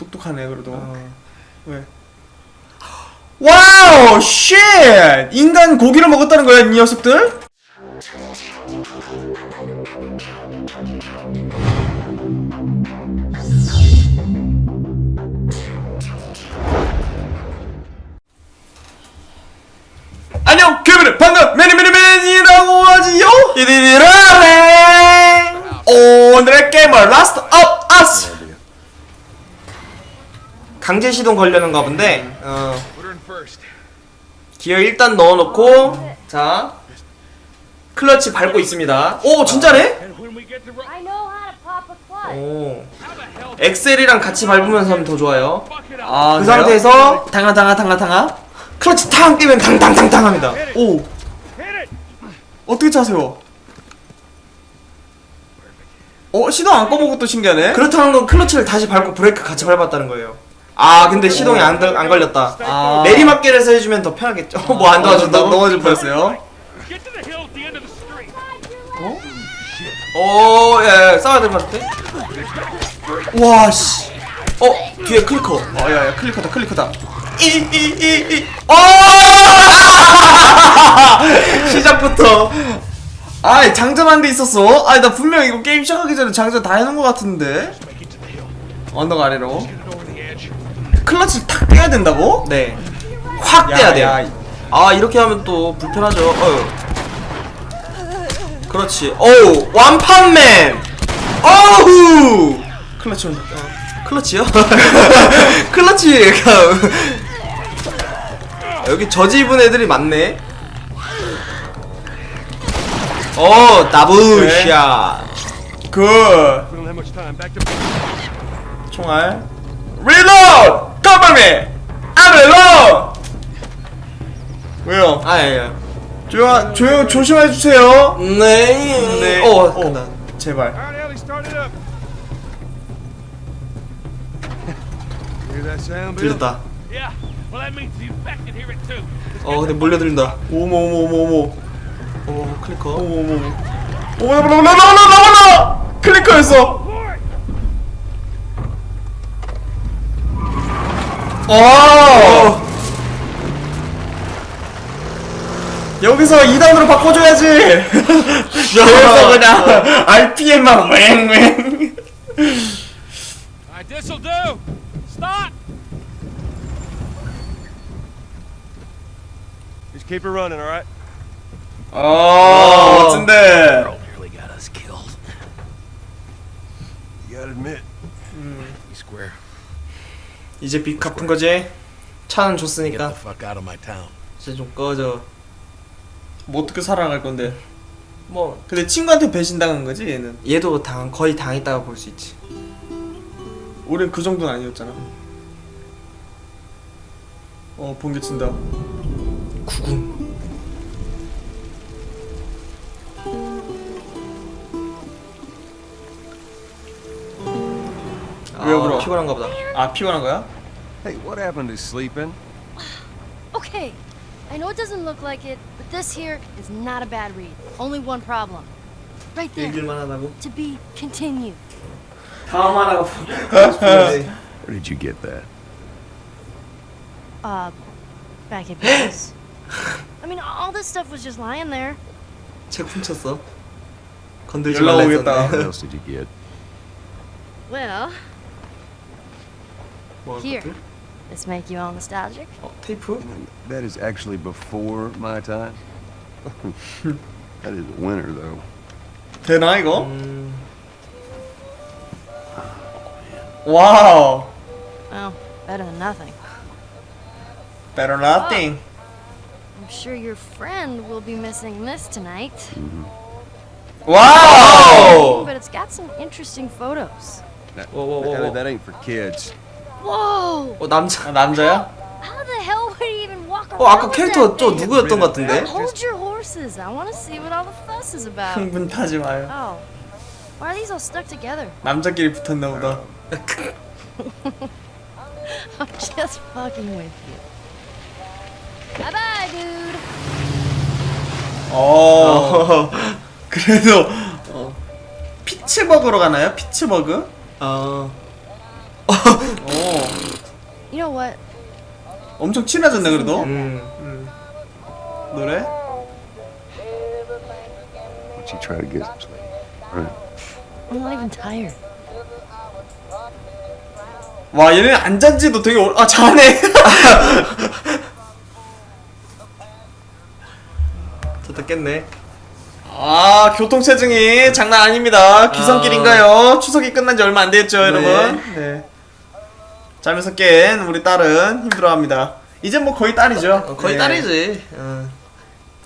똑똑하네 그래도. 어. 왜? 와우 쉣! 인간 고기를 먹었다는 거야 이 녀석들? 안녕 케빈은 방금 매니매니맨이라고 하지요 이리리라랭 오늘의 게임은 라스트 업 아스 강제 시동 걸려는가 본데. 어. 기어 일단 넣어놓고 자 클러치 밟고 있습니다. 오 진짜네? 오 엑셀이랑 같이 밟으면서 하면 더 좋아요. 아, 그 그래요? 상태에서 당하 당하 당하 당하 클러치 탕 뛰면 당당당당 합니다. 오. 어떻게 차세요? 어 시동 안 꺼본 것도 신기하네. 그렇다는 건 클러치를 다시 밟고 브레이크 같이 밟았다는 거예요. 아 근데 시동이 안, 들- 안 걸렸다. 아. 내리막길에서 해주면 더 편하겠죠. 뭐 안 도와준다고? 넘어질 뻔했어요. Get to the hill at the end of the street. 오, 예, 예, 싸워야 될 것 같아. 와, 씨. 어, 뒤에 클리커. 어야야 클리커다 클리커다. 이, 이, 이, 이. 어! 시작부터. 아 장전한 데 있었어. 아니 나 분명 이거 게임 시작하기 전에 장전 다 해놓은 것 같은데. 언덕 아래로. Get it over the edge. 클러치를 탁 떼야 된다고? 네. 확 야, 떼야. 야. 아, 이렇게 하면 또 불편하죠. 어휴. 그렇지. 어우, 완판맨! 어후! 클러치 온다. 클러치요? 클러치가 여기 저지 입은 애들이 많네. 어 나부샤. don't have much time. Cover me! I'm reload! 왜요? 아 예. 조용 조용 조심해 주세요. 네. 네. 어, 어, 간다. 제발. All right, Ellie, start it up. Hear that sound, Bill? 들렸다. Yeah. Well, that means the infected hear it too. 어 근데 몰려들린다. 오모 오모 오모 오모 어 클리커. 오모 오모 오모. 오모 나나 나나 나나 나나 클리커였어. 어. 여기서 2단으로 바꿔줘야지. 여기서 그냥 RPM만 웽웽. All right, this'll do. Stop. Just keep it running, all right? 어 멋진데. 이제 빚 갚은 거지? 차는 줬으니까. 이제 좀 꺼져. 뭐 어떻게 살아갈 건데? 뭐 근데 친구한테 배신당한 거지 얘는. 얘도 당 거의 당했다고 볼 수 있지. 우린 그 정도는 아니었잖아. 어 번개 친다. 구군. 왜 울어? 아, 피곤한가 보다. 아 피곤한 거야? Hey, what happened to sleeping? Okay, I know it doesn't look like it, but this here is not a bad read. Only one problem. Right there. 읽을만 하다고? To be continued. 다음 하나가 Where did you get that? Uh, back at base. I mean, all this stuff was just lying there. 책 훔쳤어. 건들지 연락 말라 오겠다. 했었네. What else did you get? Well, 뭐 할 Here. 것들? this make you all nostalgic? 어, 테이프? That is actually before my time. that is a winner, though. 되나 이거? 음, 와우. Well, better than nothing. Better nothing. I'm sure your friend will be missing this tonight. 와우. But it's got some interesting photos. That, Whoa, whoa, whoa, that- whoa. that ain't for kids. Whoa! 어 남자. 아, 남자야? How the hell would he even walk around 어 아까 with 캐릭터 저 thing? 누구였던 것 같은데? Hold your horses. I want to see what all the fuss is about. 흥분 타지 마요. oh, why are these all stuck together? 남자끼리 붙었나 보다. I'm just fucking with you. Bye bye, dude. 어. 그래도 어. 피츠버그로 가나요? 피츠버그? 어. 어 You know what? 엄청 친해졌네 그래도 음. 노래 Why don't you try to get some sleep? Right. I'm not even tired. 와 얘네 안 잔지도 되게 오래 아 자네 저다 깼네. 아 교통체증이 장난 아닙니다 귀성길인가요 추석이 끝난 지 얼마 안 됐죠 여러분 네 자면서 깬 우리 딸은 힘들어합니다 이제 뭐 거의 딸이죠 어, 거의 네. 딸이지. 어.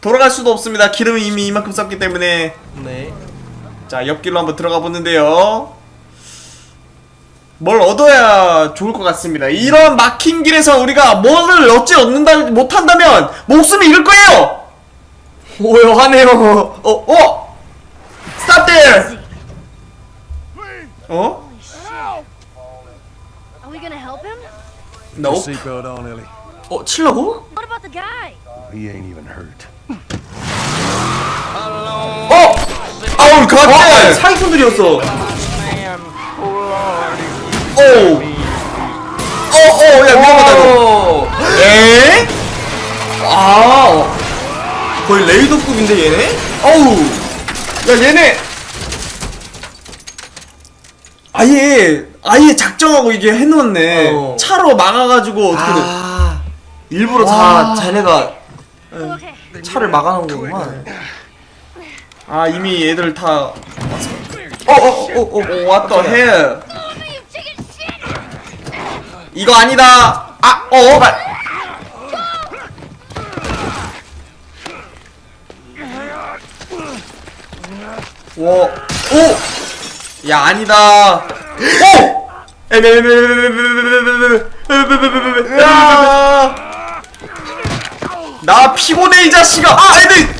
돌아갈 수도 없습니다 기름이 이미 이만큼 썼기 때문에 네. 자 옆길로 한번 들어가 보는데요 뭘 얻어야 좋을 것 같습니다 이런 막힌 길에서 우리가 뭐를 얻지 얻는다 못한다면 목숨을 잃을 거예요 오요 하네요. 어 어! Stop there! 어? Nope seatbelt on, Ellie. 어 칠라고? What about the guy? He ain't even hurt. 어! 아우 어, 갓대! 사기꾼들이었어. 오! 어 어 야 위험하다 이거 어. 에? 아. 거의 레이더급인데 얘네? 어우 야 얘네 아예 아예 작정하고 이게 해놓았네 어. 차로 막아가지고 어떻게든 아. 일부러 와. 다 Okay. 차를 막아놓은 거구만. 아 이미 얘들 다 어어어어 어, 오, 왔다 해! 이거 아니다 아! 어! 말. 와, 오! 야, 아니다. 오! 나 피곤해, 이 자식아! 아, 애들!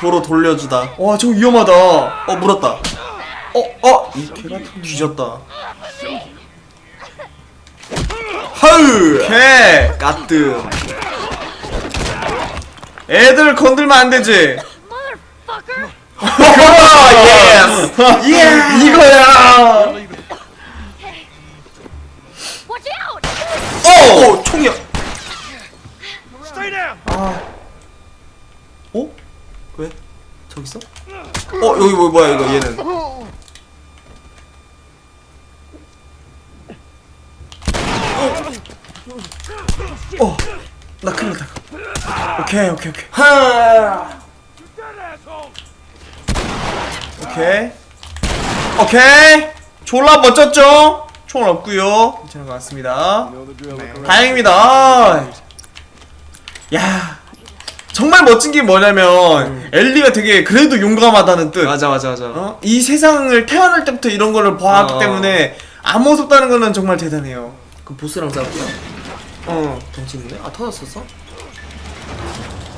도로 돌려주다. 와, 저거 위험하다. 어, 물었다. 어, 어! 이 개가 뒤졌다. 하으! 개! 까뜸. 애들 건들면 안 되지. 예스! 예! 이거야! 어! 총이야. Down. 어? 왜? 저기 있어? 어 여기 뭐 뭐야 이거 얘는? 어! 나 큰일 났다. 오케이, 오케이, 오케이. 하. 오케이. 오케이. 졸라 멋졌죠? 총은 없고요 괜찮은 것 같습니다. 다행입니다. 아. 야. 정말 멋진 게 뭐냐면 엘리가 되게 그래도 용감하다는 뜻. 맞아 맞아 맞아. 어? 이 세상을 태어날 때부터 이런 거를 봐왔기 어. 때문에 안 무섭다는 거는 정말 대단해요. 그 보스랑 싸웠구나. 어. 덩치 있는데? 아 터졌었어?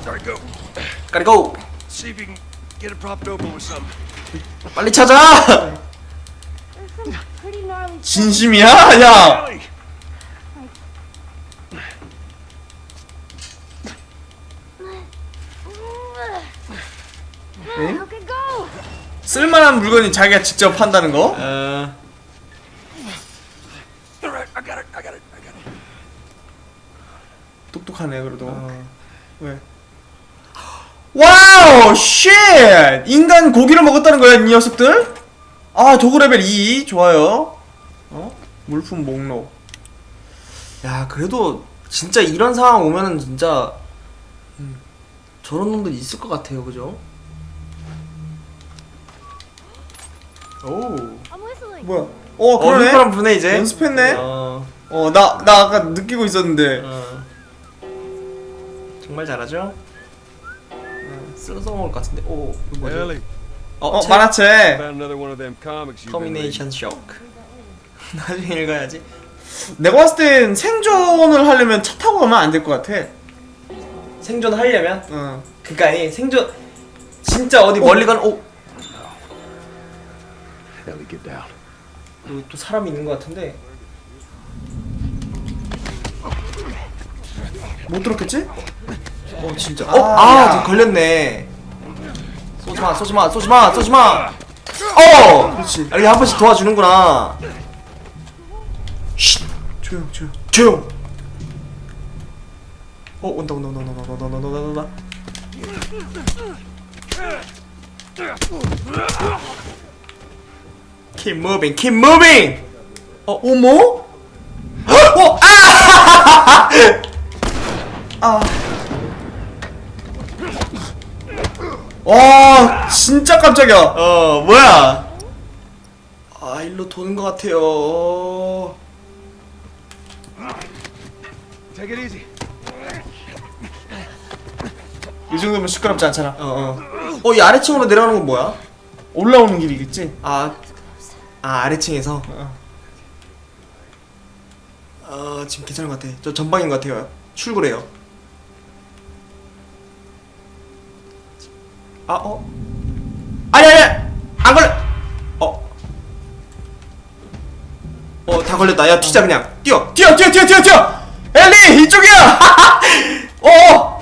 Sorry, go. 까리 고! See if you can get it propped open with something. 빨리 찾아! 진심이야? 야. Go? 쓸만한 물건이 자기가 직접 한다는 거? 어... All right, I got it. I got it. I got it. 똑똑하네 그래도. 왜? 와우! 쉣! 인간 고기를 먹었다는 거야, 이 녀석들? 아, 도구 레벨 2. 좋아요. 어? 물품 목록. 야 그래도 진짜 이런 상황 오면은 진짜 음, 저런 놈들 있을 것 같아요 그죠? 오. 뭐야? 어, 어 그러네. 휘파람 부네 이제 연습했네? 어, 어, 나, 나 아까 느끼고 있었는데. 어. 정말 잘하죠? 어, 쓸어서 먹을 것 같은데 오 이거 뭐지? 어, 어, 책? 만화책. 터미네이션 쇼크 나중에 읽어야지 내가 봤을 땐 생존을 하려면 차 타고 가면 안 될 것 같아. 생존하려면 어. 그니까 이 생존 진짜 어디 멀리 간 오! Ellie, get down. 여기 또 사람이 있는 것 같은데 못 들었겠지? 어 진짜 아, 어? 아 야. 저 걸렸네 쏘지마 쏘지마 쏘지마 쏘지마 어! 그렇지. 이렇게 한 번씩 도와주는구나. 쉿! 조용 조용. 조용! 어, 온다, 온다, 온다, 온다, 온다, 온다, 온다, 온다. Keep moving, keep moving! 어 어머? 어, 아! 아. 와 진짜 깜짝이야. 어, 뭐야? 아, 일로 도는 것 같아요. Take it easy. 이 정도면 시끄럽지 않잖아. 어, 어. 어, 이 아래층으로 내려가는 건 뭐야? 올라오는 길이겠지. 아, 아 아래층에서. 어. 어, 지금 괜찮은 것 같아. 저 전방인 것 같아요. 출구래요. 아, 어? 아니, 아니, 안 걸려. 어, 어, 다 걸렸다. 야, 튀자 그냥. 뛰어, 뛰어, 뛰어, 뛰어, 뛰어, 뛰어. 엘리 이쪽이야.